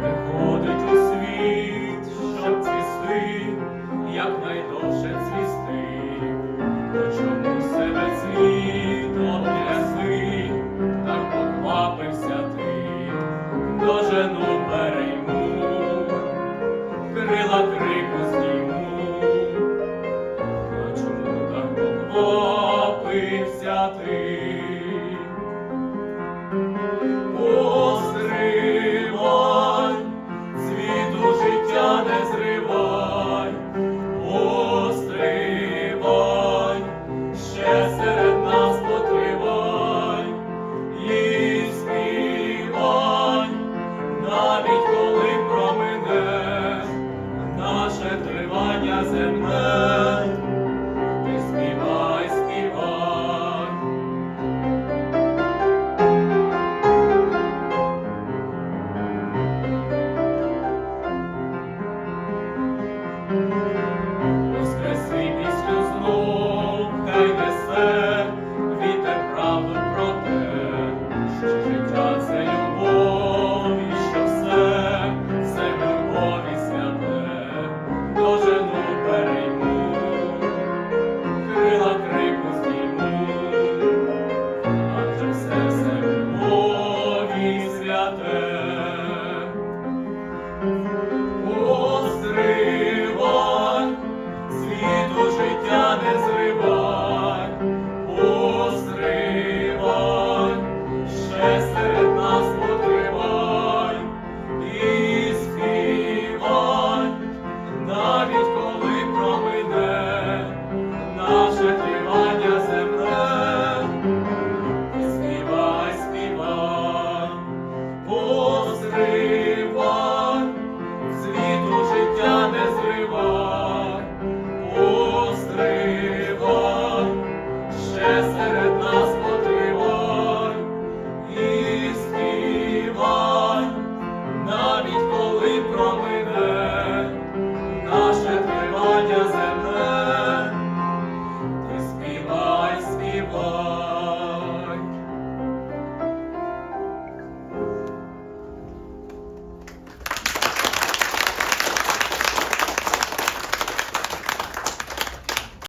Приходить у світ, щоб цвісти, як найдовше цвісти, По себе світ так поквапився ти, дожену. and